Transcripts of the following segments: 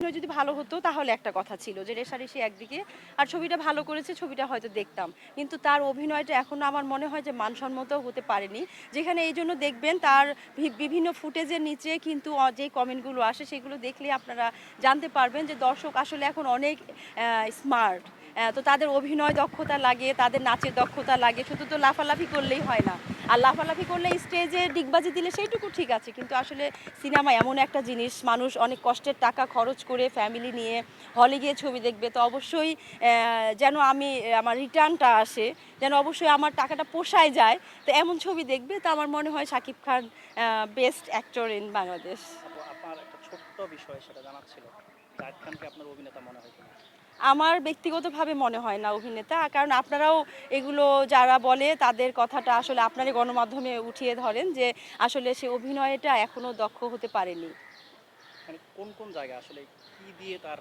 যদি ভালো হতো, তাহলে একটা কথা ছিল যে রেশারেশি একদিকে, আর ছবিটা ভালো করেছে, ছবিটা হয়তো দেখতাম। কিন্তু তার অভিনয়টা এখনও আমার মনে হয় যে মানসম্মত হতে পারেনি। যেখানে এই জন্য দেখবেন তার বিভিন্ন ফুটেজের নিচে কিন্তু যে কমেন্টগুলো আসে, সেগুলো দেখলে আপনারা জানতে পারবেন যে দর্শক আসলে এখন অনেক স্মার্ট তো তাদের অভিনয় দক্ষতা লাগে তাদের নাচের দক্ষতা লাগে শুধু তো লাফালাফি করলেই হয় না। আর লাফালাফি করলে স্টেজে ডিগবাজি দিলে সেইটুকু ঠিক আছে কিন্তু আসলে সিনেমা এমন একটা জিনিস মানুষ অনেক কষ্টের টাকা খরচ করে ফ্যামিলি নিয়ে হলে গিয়ে ছবি দেখবে তো অবশ্যই যেন আমি আমার রিটার্নটা আসে যেন অবশ্যই আমার টাকাটা পোষায় যায় তো এমন ছবি দেখবে তো আমার মনে হয় Shakib Khan best actor in Bangladesh. আপু, আপনার একটা ছোট্ট বিষয় সেটা জানার ছিল। জাহিদ খানকে আপনার অভিনেতা মনে হয় আমার ব্যক্তিগতভাবে মনে হয় না অভিনেতা কারণ আপনারাও এগুলো যারা বলে তাদের কথাটা আসলে আপনারই গণমাধ্যমে উঠিয়ে ধরেন যে আসলে সে অভিনয়টা এখনও দক্ষ হতে পারেনি। মানে কোন কোন জায়গায় আসলে কি দিয়ে তার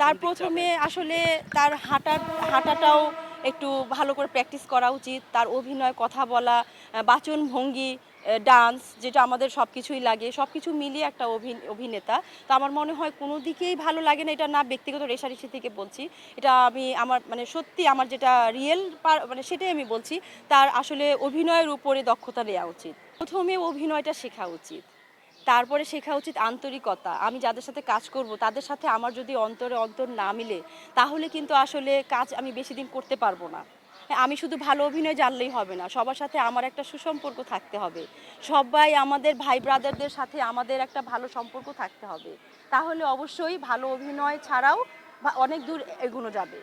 তার প্রথমে আসলে তার হাঁটার হাঁটাটাও একটু ভালো করে প্র্যাকটিস করা উচিত তার অভিনয় কথা বলা বাচন ভঙ্গি ডান্স যেটা আমাদের সব কিছুই লাগে সব কিছু মিলিয়ে একটা অভি- অভিনেতা। তো আমার মনে হয় কোনো দিকেই ভালো লাগে না, এটা না ব্যক্তিগত রেশারেশি থেকে বলছি। এটা আমি আমার মানে সত্যি আমার যেটা রিয়েল মানে সেটাই আমি বলছি, তার আসলে অভিনয়ের উপরে দক্ষতা নেওয়া উচিত। প্রথমে অভিনয়টা শেখা উচিত, তারপরে শেখা উচিত আন্তরিকতা। আমি যাদের সাথে কাজ করব, তাদের সাথে আমার যদি অন্তরে অন্তর না মিলে, তাহলে কিন্তু আসলে কাজ আমি বেশি দিন করতে পারব না। আমি শুধু ভালো অভিনয় জানলেই হবে না, সবার সাথে আমার একটা সুসম্পর্ক থাকতে হবে। সবাই আমাদের ভাই ব্রাদারদের সাথে আমাদের একটা ভালো সম্পর্ক থাকতে হবে। তাহলে অবশ্যই ভালো অভিনয় ছাড়াও অনেক দূর এগোনো যাবে।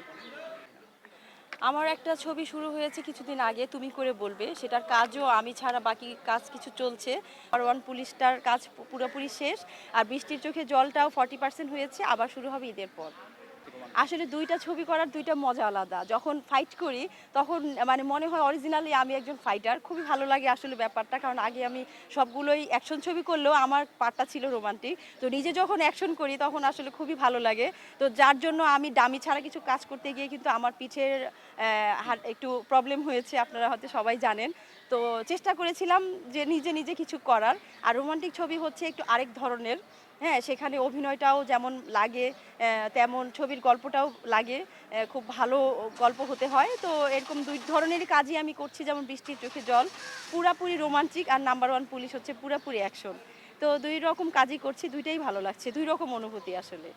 আমার একটা ছবি শুরু হয়েছে কিছুদিন আগে, তুমি করে বলবে। সেটার কাজও আমি ছাড়া বাকি কাজ কিছু চলছে। ওয়ান পুলিশটার কাজ পুরোপুরি শেষ। আর বৃষ্টির চোখে জলটাও ফর্টি পার্সেন্ট হয়েছে, আবার শুরু হবে ঈদের পর। আসলে দুইটা ছবি করার দুইটা মজা আলাদা। যখন ফাইট করি, তখন মানে মনে হয় অরিজিনালি আমি একজন ফাইটার খুবই ভালো লাগে আসলে ব্যাপারটা, কারণ আগে আমি সবগুলোই অ্যাকশন ছবি করলেও আমার পার্টটা ছিল রোমান্টিক তো নিজে যখন অ্যাকশন করি, তখন আসলে খুবই ভালো লাগে। তো যার জন্য আমি ডামি ছাড়া কিছু কাজ করতে গিয়ে কিন্তু আমার পিঠের একটু প্রবলেম হয়েছে, আপনারা হয়তো সবাই জানেন। তো চেষ্টা করেছিলাম যে নিজে নিজে কিছু করার। আর রোমান্টিক ছবি হচ্ছে একটু আরেক ধরনের। হ্যাঁ সেখানে অভিনয়টাও যেমন লাগে তেমন ছবির গল্পটাও লাগে খুব ভালো গল্প হতে হয়। তো এরকম দুই ধরনের কাজই আমি করছি, যেমন বৃষ্টির চোখে জল, পুরাপুরি রোমান্টিক আর নাম্বার ওয়ান পুলিশ হচ্ছে পুরাপুরি অ্যাকশন তো দুই রকম কাজই করছি, দুইটাই ভালো লাগছে, দুই রকম অনুভূতি আসলে।